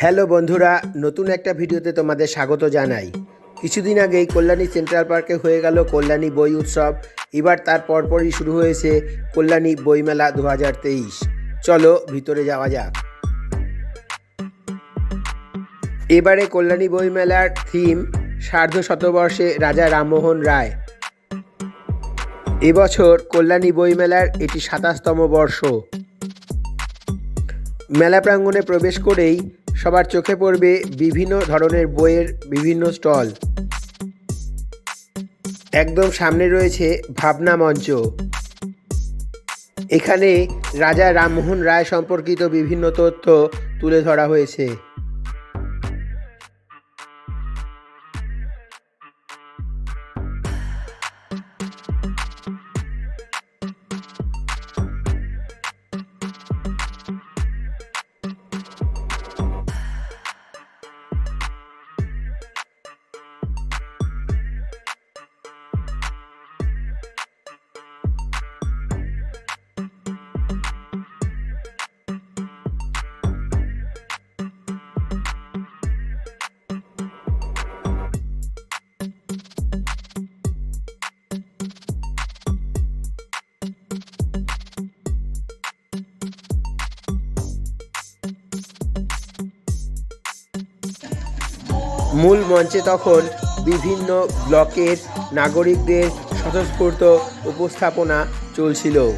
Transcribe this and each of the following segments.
Hello বন্ধুরা, নতুন একটা ভিডিওতে তোমাদের স্বাগত জানাই। কিছুদিন আগেই কল্যাণী সেন্ট্রাল পার্কে হয়ে গেল কল্যাণী বই উৎসব। এবার তার পরপরই শুরু হয়েছে কল্যাণী বইমেলা দু হাজার তেইশ। চলো ভিতরে যাওয়া যাক। এবারে কল্যাণী বইমেলার থিম, সার্ধ শতবর্ষে রাজা রামমোহন রায়। এবছর কল্যাণী বইমেলার এটি সাতাশতম বর্ষ। মেলা প্রাঙ্গণে প্রবেশ করেই সবার চোখে পড়বে বিভিন্ন ধরনের বইয়ের বিভিন্ন স্টল। একদম সামনে রয়েছে ভাবনা মঞ্চ। এখানে রাজা রামমোহন রায় সম্পর্কিত বিভিন্ন তথ্য তুলে ধরা হয়েছে। মূল মঞ্চে তখন বিভিন্ন ব্লকের নাগরিকদের স্বতঃস্ফূর্ত উপস্থাপনা চলছিল।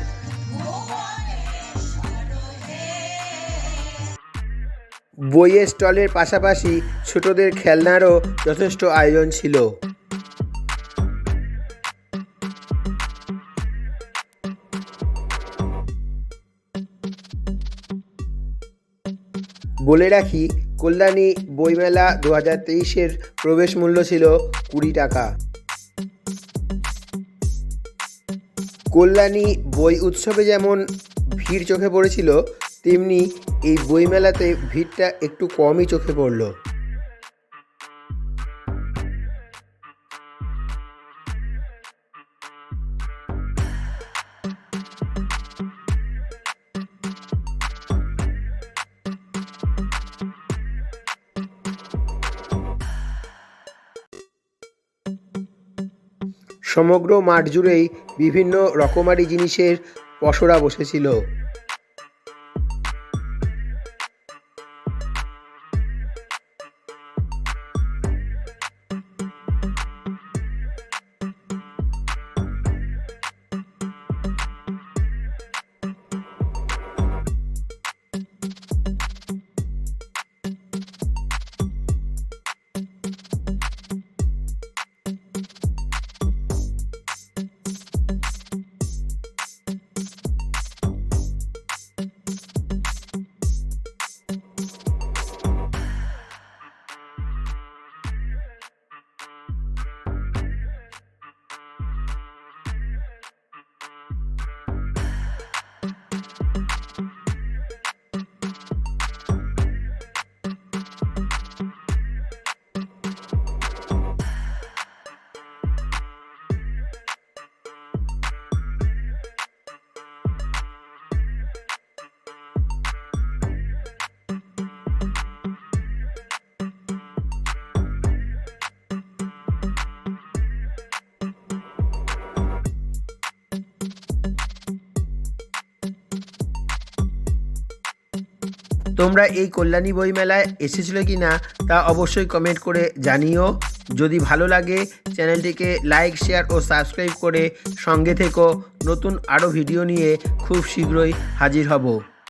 বইয়ের স্টলের পাশাপাশি ছোটদের খেলনারও যথেষ্ট আয়োজন ছিল। বলে রাখি কল্যাণী বইমেলা দু হাজার তেইশের প্রবেশ মূল্য ছিল কুড়ি টাকা। কল্যাণী বই উৎসবে যেমন ভিড় চোখে পড়েছিল, তেমনি এই বইমেলাতে ভিড়টা একটু কমই চোখে পড়ল। সমগ্র মাঠ জুড়েই বিভিন্ন রকমারি জিনিসের পসরা বসেছিল। তোমরা এই কল্যাণী বইমেলায় এসেছিলে কি না তা অবশ্যই কমেন্ট করে জানিও। যদি ভালো লাগে, চ্যানেলটিকে লাইক শেয়ার ও সাবস্ক্রাইব করে সঙ্গে থেকো। নতুন আরও ভিডিও নিয়ে খুব শীঘ্রই হাজির হব।